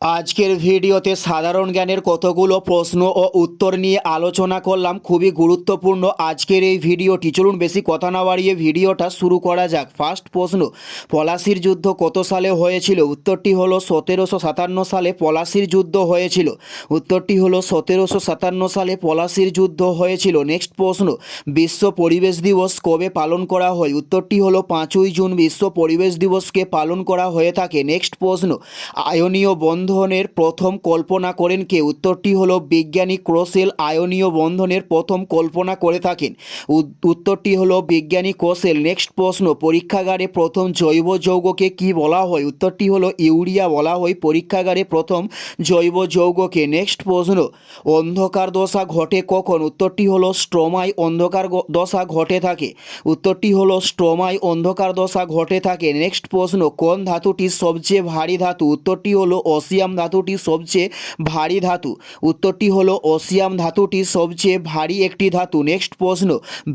আজকের ভিডিওতে সাধারণ জ্ঞানের কতগুলো প্রশ্ন ও উত্তর নিয়ে আলোচনা করলাম। খুবই গুরুত্বপূর্ণ আজকের এই ভিডিওটি। চলুন বেশি কথা না বাড়িয়ে ভিডিওটা শুরু করা যাক। ফার্স্ট প্রশ্ন, পলাশির যুদ্ধ কত সালে হয়েছিল? উত্তরটি হলো সতেরোশো সাতান্ন সালে পলাশির যুদ্ধ হয়েছিল। উত্তরটি হলো সতেরোশো সাতান্ন সালে পলাশির যুদ্ধ হয়েছিল। নেক্সট প্রশ্ন, বিশ্ব পরিবেশ দিবস কবে পালন করা হয়? উত্তরটি হলো পাঁচই জুন, বিশ্ব পরিবেশ দিবসকে পালন করা হয়ে থাকে। নেক্সট প্রশ্ন, আয়নীয় বন্ধনের প্রথম কল্পনা করেন কে? উত্তরটি হলো বিজ্ঞানী ক্রোসেল আয়নীয় বন্ধনের প্রথম কল্পনা করে থাকেন। উত্তরটি হলো বিজ্ঞানী ক্রোসেল। নেক্সট প্রশ্ন, পরীক্ষাগারে প্রথম জৈব যৌগকে কি বলা হয়? উত্তরটি হলো ইউরিয়া বলা হয় পরীক্ষাগারে প্রথম জৈব যৌগকে নেক্সট প্রশ্ন, অন্ধকার দশা ঘটে কখন? উত্তরটি হলো স্ট্রোমায় অন্ধকার দশা ঘটে থাকে। উত্তরটি হলো স্ট্রোমায় অন্ধকার দশা ঘটে থাকে। নেক্সট প্রশ্ন, কোন ধাতুটি সবচেয়ে ভারী ধাতু? উত্তরটি হলো অসিয়াম ধাতুটি সবচেয়ে ভারী ধাতু। উত্তরটি হল অসিয়াম ধাতুটি সবচেয়ে ভারী একটি ধাতু। নেক্সট প্রশ্ন,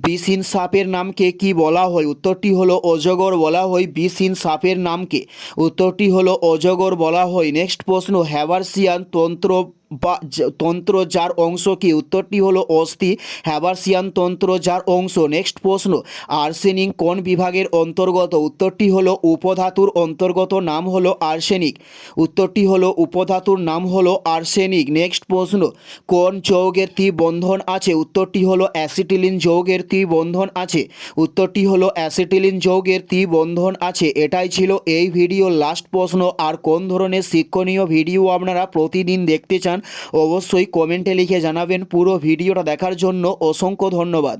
বিসিন সাপের নামকে কি বলা হয়? উত্তরটি হল অজগর, বলা হয় বিসিন সাপের নামকে। উত্তরটি হল অজগর, বলা হয়। নেক্সট প্রশ্ন হ্যাভারসিয়ান তন্ত্র বা তন্ত্র যার অংশ কি? উত্তরটি হলো অস্থি হ্যাবারসিয়ান তন্ত্র যার অংশ। নেক্সট প্রশ্ন, আর্সেনিক কোন বিভাগের অন্তর্গত? উত্তরটি হলো উপধাতুর অন্তর্গত নাম হলো আর্সেনিক। উত্তরটি হলো উপধাতুর নাম হলো আর্সেনিক। নেক্সট প্রশ্ন, কোন যৌগের তি আছে? উত্তরটি হলো অ্যাসিটিলিন যৌগের তি আছে। উত্তরটি হলো অ্যাসিটিলিন যৌগের তি আছে। এটাই ছিল এই ভিডিওর লাস্ট প্রশ্ন। আর কোন ধরনের শিক্ষণীয় ভিডিও আপনারা প্রতিদিন দেখতে চান অবশ্যই কমেন্টে লিখে জানাবেন পুরো ভিডিওটা দেখার জন্য অসংখ্য ধন্যবাদ।